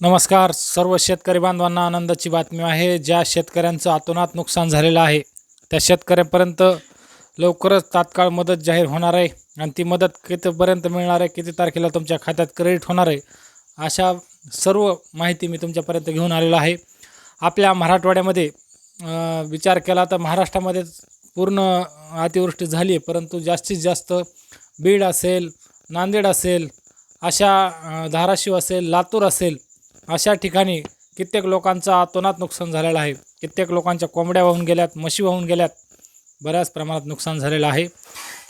नमस्कार सर्व शेतकरी बांधवांना आनंदाची बातमी आहे. ज्या शेतकऱ्यांचं अतोनात नुकसान झालेलं आहे त्या शेतकऱ्यांपर्यंत लवकरच तात्काळ मदत जाहीर होणार आहे आणि ती मदत कितीपर्यंत मिळणार आहे किती तारखेला तुमच्या खात्यात क्रेडिट होणार आहे अशा सर्व माहिती मी तुमच्यापर्यंत घेऊन आलेलो आहे. आपल्या मराठवाड्यामध्ये विचार केला तर महाराष्ट्रामध्ये पूर्ण अतिवृष्टी झाली आहे परंतु जास्तीत जास्त बीड असेल नांदेड असेल अशा धाराशिव असेल लातूर असेल अशा ठिकाणी कित्येक लोकांचं अतोनात नुकसान झालेलं आहे. कित्येक लोकांच्या कोंबड्या वाहून गेल्यात म्हशी वाहून गेल्यात. बऱ्याच प्रमाणात नुकसान झालेलं आहे.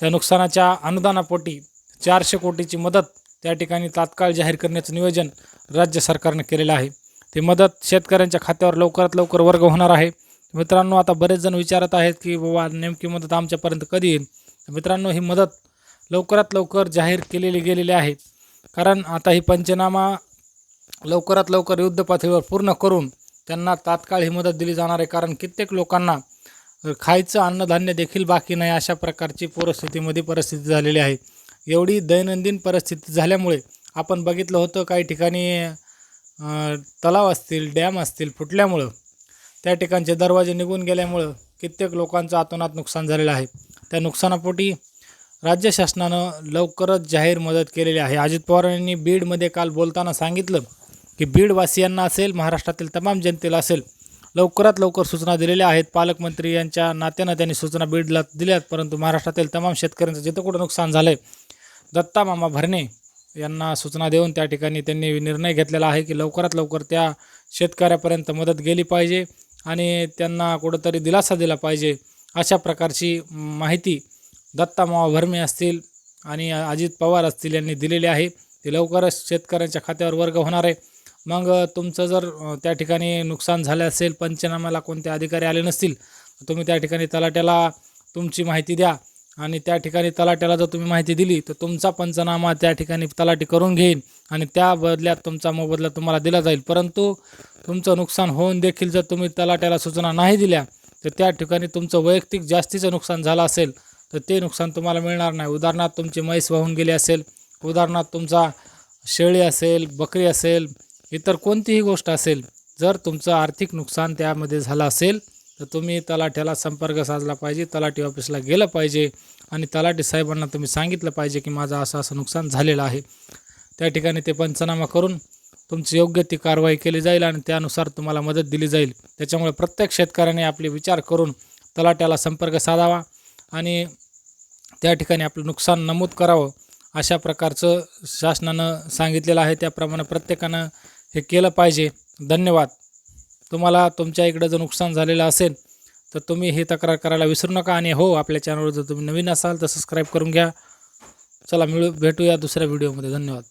त्या नुकसानाच्या अनुदानापोटी चारशे कोटीची मदत त्या ठिकाणी तात्काळ जाहीर करण्याचं नियोजन राज्य सरकारनं केलेलं आहे. ती मदत शेतकऱ्यांच्या खात्यावर लवकरात लवकर वर्ग होणार आहे. मित्रांनो आता बरेच जण विचारत आहेत की बाबा नेमकी मदत आमच्यापर्यंत कधी येईल? मित्रांनो ही मदत लवकरात लवकर जाहीर केलेली गेलेली आहे. कारण आता ही पंचनामा लवकरात लवकर युद्ध पातळीवर पूर्ण करून त्यांना तात्काळ ही मदत दिली जाणार आहे. कारण कित्येक लोकांना खायचं अन्नधान्य देखील बाकी नाही अशा प्रकारची परिस्थितीमध्ये परिस्थिती झालेली आहे. एवढी दैनंदिन परिस्थिती झाल्यामुळे आपण बघितलं होतं काही ठिकाणी तलाव असतील डॅम असतील फुटल्यामुळं त्या ठिकाणचे दरवाजे निघून गेल्यामुळं कित्येक लोकांचं आतोनात नुकसान झालेलं आहे. त्या नुकसानापोटी राज्य शासनानं लवकरच जाहीर मदत केलेली आहे. अजित पवार यांनी बीडमध्ये काल बोलताना सांगितलं की बीडवासियांना असेल महाराष्ट्रातील तमाम जनतेला असेल लवकरात लवकर सूचना दिलेल्या आहेत. पालकमंत्री यांच्या नात्यानं त्यांनी सूचना बीडला दिल्यात परंतु महाराष्ट्रातील तमाम शेतकऱ्यांचं जिथं कुठं नुकसान झालं आहे दत्ता मामा भरणे यांना सूचना देऊन त्या ठिकाणी त्यांनी निर्णय घेतलेला आहे की लवकरात लवकर त्या शेतकऱ्यापर्यंत मदत गेली पाहिजे आणि त्यांना कुठंतरी दिलासा दिला पाहिजे अशा प्रकारची माहिती दत्ता मामा भरमे असतील आणि अजित पवार असतील यांनी दिलेली आहे. ते लवकरच शेतकऱ्यांच्या खात्यावर वर्ग होणार आहे. मग तुमचं जर त्या ठिकाणी नुकसान झालं असेल पंचनाम्याला कोणते अधिकारी आले नसतील तर तुम्ही त्या ठिकाणी तलाट्याला तुमची माहिती द्या. आणि त्या ठिकाणी तलाट्याला जर तुम्ही माहिती दिली तर तुमचा पंचनामा त्या ठिकाणी तलाठी करून घेईन आणि त्या बदल्यात तुमचा मोबदला तुम्हाला दिला जाईल. परंतु तुमचं नुकसान होऊन देखील जर तुम्ही तलाट्याला सूचना नाही दिल्या तर त्या ठिकाणी तुमचं वैयक्तिक जास्तीचं नुकसान झालं असेल तर ते नुकसान तुम्हाला मिळणार नाही. उदाहरणार्थ तुमची म्हैस वाहून गेली असेल उदाहरणार्थ तुमचा शेळी असेल बकरी असेल इतर कोणतीही गोष्ट असेल जर तुमचं आर्थिक नुकसान त्यामध्ये झालं असेल तर तुम्ही तलाठ्याला संपर्क साधला पाहिजे तलाठी ऑफिसला गेलं पाहिजे आणि तलाठी साहेबांना तुम्ही सांगितलं पाहिजे की माझं असं असं नुकसान झालेलं आहे. त्या ठिकाणी ते पंचनामा करून तुमची योग्य ती कारवाई केली जाईल आणि त्यानुसार तुम्हाला मदत दिली जाईल. त्याच्यामुळे प्रत्येक शेतकऱ्याने आपले विचार करून तलाट्याला संपर्क साधावा आणि त्या ठिकाणी आपलं नुकसान नमूद करावं अशा प्रकारचं शासनानं सांगितलेलं आहे. त्याप्रमाणे प्रत्येकानं हे केलं पाहिजे. धन्यवाद. तुम्हाला तुमच्या इकडं जर नुकसान झालेलं असेल तर तुम्ही ही तक्रार करायला विसरू नका आणि हो आपल्या चॅनलवर जर तुम्ही नवीन असाल तर सबस्क्राईब करून घ्या. चला मिळू भेटूया दुसऱ्या व्हिडिओमध्ये धन्यवाद.